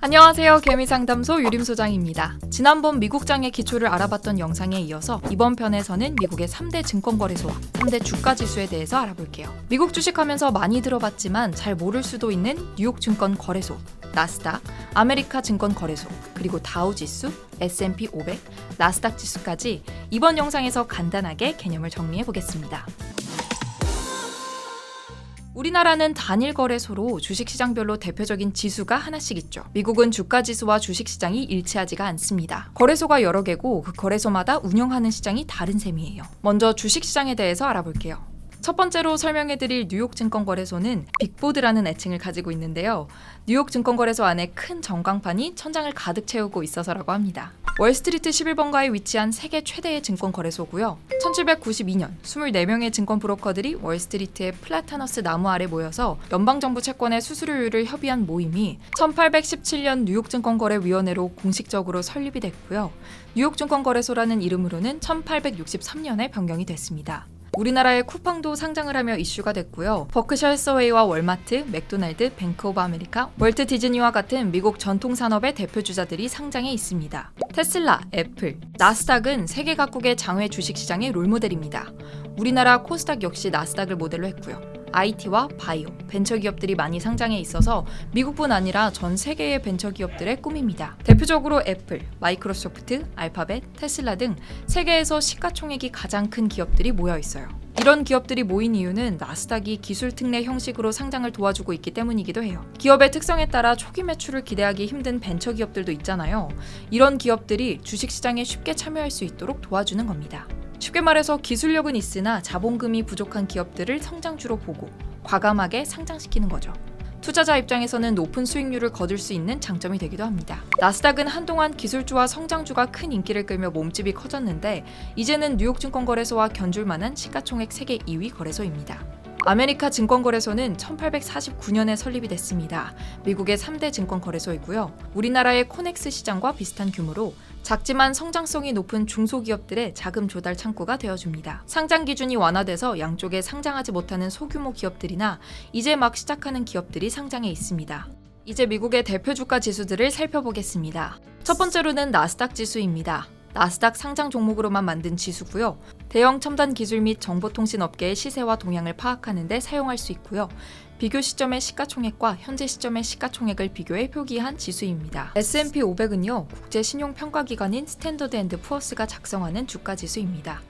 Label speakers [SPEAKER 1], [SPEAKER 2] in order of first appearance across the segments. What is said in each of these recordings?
[SPEAKER 1] 안녕하세요. 개미상담소 유림소장입니다. 지난번 미국장의 기초를 알아봤던 영상에 이어서 이번 편에서는 미국의 3대 증권거래소와 3대 주가지수에 대해서 알아볼게요. 미국 주식하면서 많이 들어봤지만 잘 모를 수도 있는 뉴욕 증권거래소, 나스닥, 아메리카 증권거래소, 그리고 다우지수, S&P 500, 나스닥 지수까지 이번 영상에서 간단하게 개념을 정리해 보겠습니다. 우리나라는 단일 거래소로 주식시장별로 대표적인 지수가 하나씩 있죠. 미국은 주가 지수와 주식시장이 일치하지가 않습니다. 거래소가 여러 개고 그 거래소마다 운영하는 시장이 다른 셈이에요. 먼저 주식시장에 대해서 알아볼게요. 첫 번째로 설명해드릴 뉴욕 증권거래소는 빅보드라는 애칭을 가지고 있는데요. 뉴욕 증권거래소 안에 큰 전광판이 천장을 가득 채우고 있어서라고 합니다. 월스트리트 11번가에 위치한 세계 최대의 증권 거래소고요. 1792년 24명의 증권 브로커들이 월스트리트의 플라타너스 나무 아래 모여서 연방정부 채권의 수수료율을 협의한 모임이 1817년 뉴욕증권거래위원회로 공식적으로 설립이 됐고요. 뉴욕증권거래소라는 이름으로는 1863년에 변경이 됐습니다. 우리나라의 쿠팡도 상장을 하며 이슈가 됐고요. 버크셔 해서웨이와 월마트, 맥도날드, 뱅크 오브 아메리카, 월트 디즈니와 같은 미국 전통 산업의 대표 주자들이 상장해 있습니다. 테슬라, 애플, 나스닥은 세계 각국의 장외 주식 시장의 롤모델입니다. 우리나라 코스닥 역시 나스닥을 모델로 했고요. IT와 바이오, 벤처기업들이 많이 상장해 있어서 미국뿐 아니라 전 세계의 벤처기업들의 꿈입니다. 대표적으로 애플, 마이크로소프트, 알파벳, 테슬라 등 세계에서 시가총액이 가장 큰 기업들이 모여 있어요. 이런 기업들이 모인 이유는 나스닥이 기술 특례 형식으로 상장을 도와주고 있기 때문이기도 해요. 기업의 특성에 따라 초기 매출을 기대하기 힘든 벤처 기업들도 있잖아요. 이런 기업들이 주식 시장에 쉽게 참여할 수 있도록 도와주는 겁니다. 쉽게 말해서 기술력은 있으나 자본금이 부족한 기업들을 성장주로 보고 과감하게 상장시키는 거죠. 투자자 입장에서는 높은 수익률을 거둘 수 있는 장점이 되기도 합니다. 나스닥은 한동안 기술주와 성장주가 큰 인기를 끌며 몸집이 커졌는데 이제는 뉴욕 증권거래소와 견줄 만한 시가총액 세계 2위 거래소입니다. 아메리카 증권거래소는 1849년에 설립이 됐습니다. 미국의 3대 증권거래소이고요. 우리나라의 코넥스 시장과 비슷한 규모로 작지만 성장성이 높은 중소기업들의 자금 조달 창구가 되어줍니다. 상장 기준이 완화돼서 양쪽에 상장하지 못하는 소규모 기업들이나 이제 막 시작하는 기업들이 상장해 있습니다. 이제 미국의 대표 주가 지수들을 살펴보겠습니다. 첫 번째로는 나스닥 지수입니다. 나스닥 상장 종목으로만 만든 지수고요. 대형 첨단 기술 및 정보통신 업계의 시세와 동향을 파악하는 데 사용할 수 있고요. 비교 시점의 시가총액과 현재 시점의 시가총액을 비교해 표기한 지수입니다. S&P 500은요. 국제 신용 평가 기관인 스탠더드 앤드 푸어스가 작성하는 주가 지수입니다.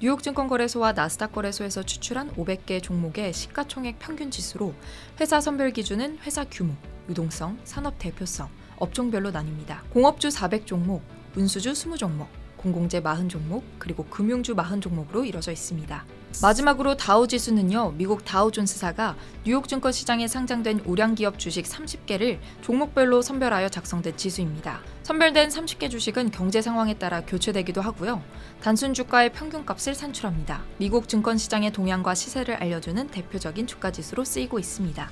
[SPEAKER 1] 뉴욕 증권거래소와 나스닥 거래소에서 추출한 500개 종목의 시가총액 평균 지수로 회사 선별 기준은 회사 규모, 유동성, 산업 대표성, 업종별로 나뉩니다. 공업주 400 종목, 운수주 20종목, 공공재 40종목, 그리고 금융주 40종목으로 이뤄져 있습니다. 마지막으로 다우 지수는요, 미국 다우존스사가 뉴욕 증권 시장에 상장된 우량 기업 주식 30개를 종목별로 선별하여 작성된 지수입니다. 선별된 30개 주식은 경제 상황에 따라 교체되기도 하고요. 단순 주가의 평균값을 산출합니다. 미국 증권 시장의 동향과 시세를 알려주는 대표적인 주가 지수로 쓰이고 있습니다.